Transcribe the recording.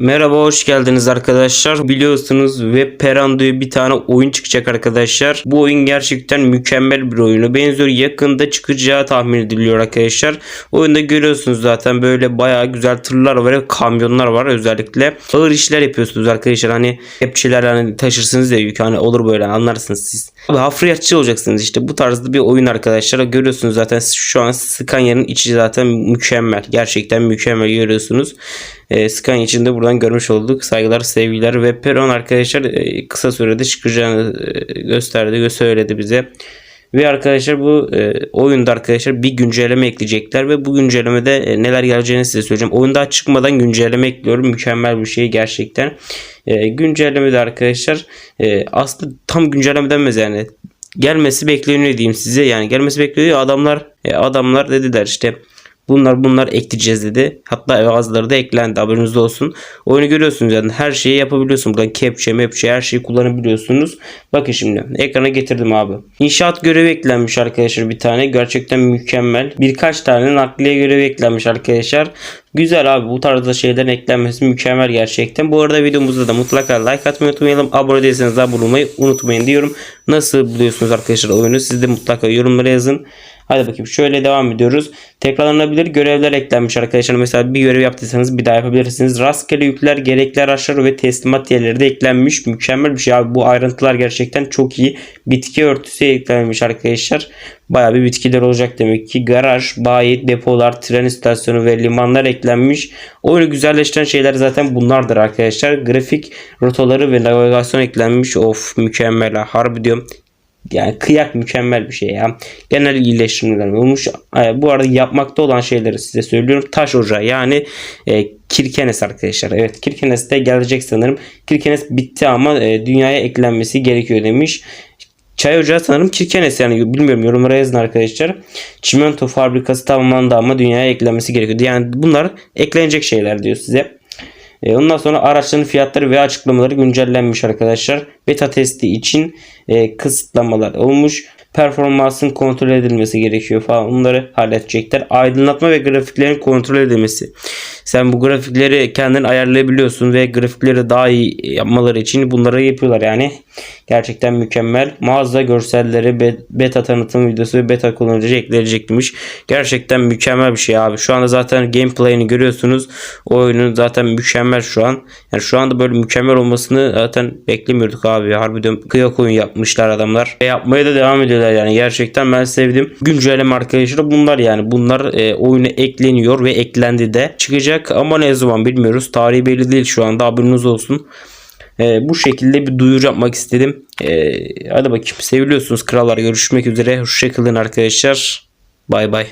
Merhaba hoş geldiniz arkadaşlar. Biliyorsunuz Web Peran diye bir tane oyun çıkacak arkadaşlar. Bu oyun gerçekten mükemmel bir oyunu. Benziyor yakında çıkacağı tahmin ediliyor arkadaşlar. Oyunda görüyorsunuz zaten böyle bayağı güzel tırlar var kamyonlar var özellikle. Ağır işler yapıyorsunuz arkadaşlar. Hani kepçeler hani taşırsınız ya yük hani olur böyle anlarsınız siz. Abi hafriyatçı olacaksınız işte bu tarzda bir oyun arkadaşlar. Görüyorsunuz zaten şu an Scania'nın içi zaten mükemmel. Gerçekten mükemmel görüyorsunuz. E, Scania için de buradan görmüş olduk. Saygılar, sevgiler ve Peron arkadaşlar e, kısa sürede çıkacağını e, gösterdi, söyledi bize. Ve arkadaşlar bu e, oyunda arkadaşlar bir güncelleme ekleyecekler ve bu güncellemede e, neler geleceğini size söyleyeceğim. Oyun daha çıkmadan güncelleme ekliyorum. Mükemmel bir şey gerçekten. E, güncellemede arkadaşlar e, aslında tam güncelleme denmez yani. Gelmesi bekleniyor diyeyim size. Yani gelmesi bekleniyor. Adamlar e, adamlar dediler işte Bunlar bunlar ekleyeceğiz dedi. Hatta bazıları da eklendi haberiniz olsun. Oyunu görüyorsunuz yani her şeyi yapabiliyorsun. Buradan capture, mapture her şeyi kullanabiliyorsunuz. Bakın şimdi ekrana getirdim abi. İnşaat görevi eklenmiş arkadaşlar bir tane. Gerçekten mükemmel. Birkaç tane nakliye görevi eklenmiş arkadaşlar. Güzel abi bu tarzda şeylerin eklenmesi mükemmel gerçekten. Bu arada videomuzda da mutlaka like atmayı unutmayalım. Abone değilseniz abone olmayı unutmayın diyorum. Nasıl buluyorsunuz arkadaşlar oyunu? Siz de mutlaka yorumlara yazın. Hadi bakayım şöyle devam ediyoruz. Tekrarlanabilir görevler eklenmiş arkadaşlar. Mesela bir görev yaptıysanız bir daha yapabilirsiniz. Rastgele yükler, gerekli araçlar ve teslimat yerleri de eklenmiş. Mükemmel bir şey abi. Bu ayrıntılar gerçekten çok iyi. Bitki örtüsü eklenmiş arkadaşlar. Baya bir bitkiler olacak demek ki. Garaj, bayi, depolar, tren istasyonu ve limanlar eklenmiş. Oyunu güzelleştiren şeyler zaten bunlardır arkadaşlar. Grafik rotaları ve navigasyon eklenmiş. Of mükemmel ha. Harbi diyorum. Yani kıyak mükemmel bir şey ya. Genel iyileştirmeler olmuş. E, bu arada yapmakta olan şeyleri size söylüyorum. Taş ocağı yani e, Kirkenes arkadaşlar. Evet Kirkenes de gelecek sanırım. Kirkenes bitti ama e, dünyaya eklenmesi gerekiyor demiş. Çay ocağı sanırım Kirkenes yani bilmiyorum yorumlara yazın arkadaşlar. Çimento fabrikası tamamlandı ama dünyaya eklenmesi gerekiyor. Yani bunlar eklenecek şeyler diyor size. E, ondan sonra araçların fiyatları ve açıklamaları güncellenmiş arkadaşlar. Beta testi için e, kısıtlamalar olmuş. Performansın kontrol edilmesi gerekiyor falan. Onları halledecekler. Aydınlatma ve grafiklerin kontrol edilmesi. Sen bu grafikleri kendin ayarlayabiliyorsun ve grafikleri daha iyi yapmaları için bunları yapıyorlar yani. Gerçekten mükemmel. Mağaza görselleri, beta tanıtım videosu ve beta kullanıcı ekleyecekmiş. Gerçekten mükemmel bir şey abi. Şu anda zaten gameplay'ini görüyorsunuz. O oyunun zaten mükemmel şu an. Yani şu anda böyle mükemmel olmasını zaten beklemiyorduk abi. Harbiden kıyak oyun yapmışlar adamlar. Ve yapmaya da devam ediyorlar yani. Gerçekten ben sevdim. Güncelleme arkadaşlar bunlar yani. Bunlar e, oyuna ekleniyor ve eklendi de. Çıkacak ama ne zaman bilmiyoruz. Tarihi belli değil şu anda haberiniz olsun. E, bu şekilde bir duyuru yapmak istedim. E, hadi bakayım seviliyorsunuz krallar görüşmek üzere. Hoşçakalın arkadaşlar. Bay bay.